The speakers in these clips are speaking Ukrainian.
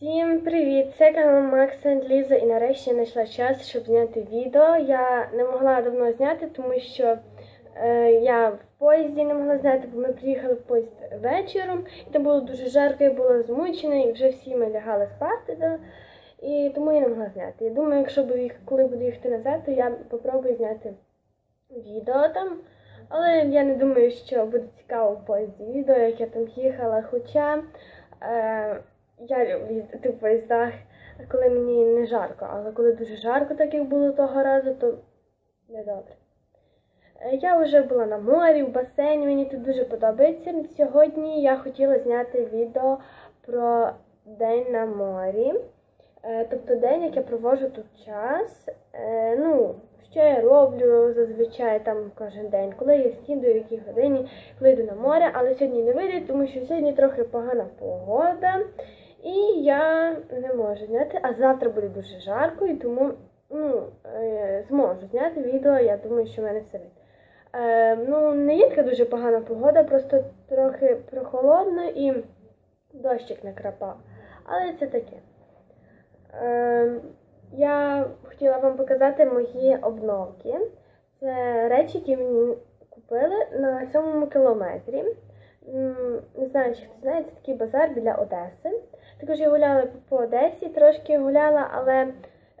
Всім привіт! Це канал Макс and Ліза і нарешті я знайшла час, щоб зняти відео. Я не могла давно зняти, тому що е, я в поїзді не могла зняти, бо ми приїхали в поїзд вечором, і там було дуже жарко, я була змучена, і вже всі ми лягали спати. Да? І тому я не могла зняти. Я думаю, якщо буду коли буду їхати назад, то я попробую зняти відео там. Але я не думаю, що буде цікаво в поїзді відео, як я там їхала. Хоча е, я люблю їздити в поїздах, коли мені не жарко, але коли дуже жарко, так як було того разу, то не добре. Е, Я вже була на морі, в басейні, мені тут дуже подобається. Сьогодні я хотіла зняти відео про день на морі. Е, Тобто день, як я проводжу тут час. Е, Ну, що я роблю зазвичай там кожен день, коли я снідаю, в якій годині, коли йду на море, але сьогодні не вийде, тому що сьогодні трохи погана погода. І я не можу зняти, а завтра буде дуже жарко, і тому ну, е, зможу зняти відео. Я думаю, що в мене все вийде. Е, ну, не є така дуже погана погода, просто трохи прохолодно і дощик накрапав. Але це таке. Е, я хотіла вам показати мої обновки. Це речі, які мені купили на сьомому кілометрі. Не знаю, чи хто знає, це такий базар біля Одеси. Також я гуляла по Одесі, трошки гуляла, але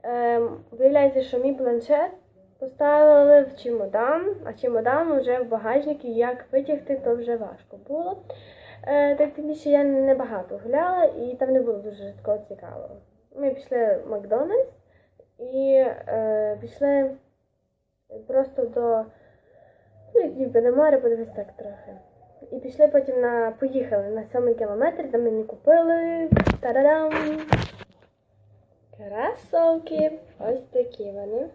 е, виявляється, що мій планшет поставили в чемодан, а чемодан вже в багажнику, і як витягти, то вже важко було. Е, так тим більше я небагато гуляла і там не було дуже такого цікавого. Ми пішли в Макдональдс і е, пішли просто до ну, ніби на море, подивись так трохи. І пішли потім на поїхали на сьомий кілометр, де мені купили та-да-дам! Красовки. Ось такі вони.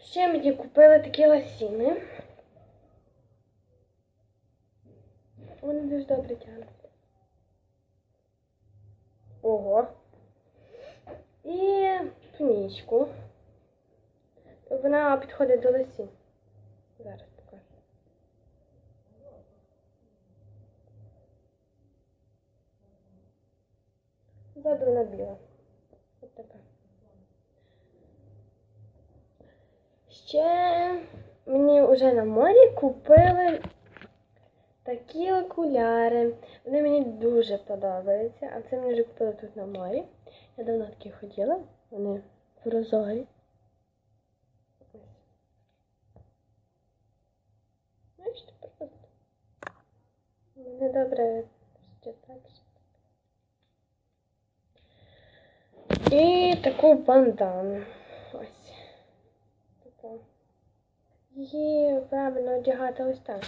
Ще мені купили такі ласіни. Вони дуже добре тягнуть. Ого. І тунічку. Вона підходить до лосін. Зараз покажу. Ззаду вона біла. Ось така. Ще мені вже на морі купили такі окуляри. Вони мені дуже подобаються. А це мені вже купили тут на морі. Я давно такі хотіла. Вони прозорі. Бачите, просто. Мене добре так. І таку бандану. Ось. Її правильно одягати ось так.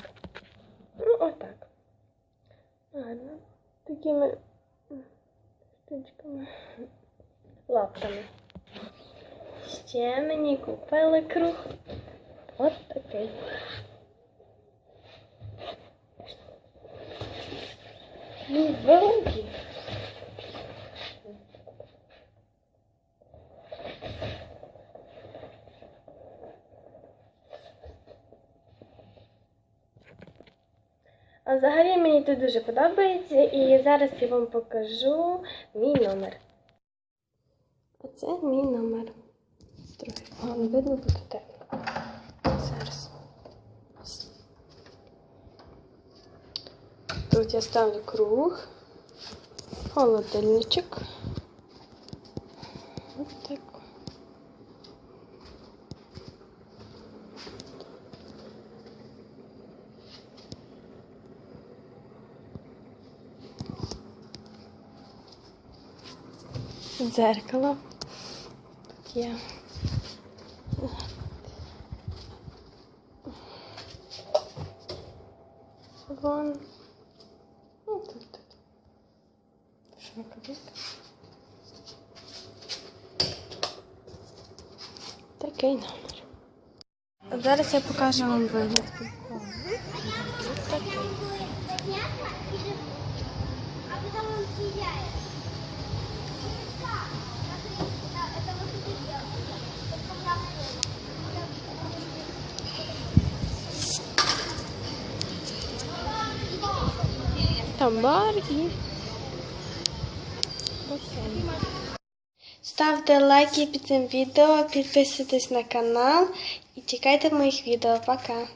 Ну, отак. Ладно. Такими штучками. Лапками. Ще мені купили круг. От такий. Ну, великий. Взагалі мені тут дуже подобається, і зараз я вам покажу мій номер. Оце мій номер. Трохи погано видно буде темно. Зараз. Тут я ставлю круг, холодильничок. Ось так. Дзеркало. Тут є. Вон. Ну, тут, тут. Шоколад. Такий номер. Зараз я покажу вам вигляд. Там і басейн. Ставте лайки під цим відео, підписуйтесь на канал і чекайте моїх відео. Пока!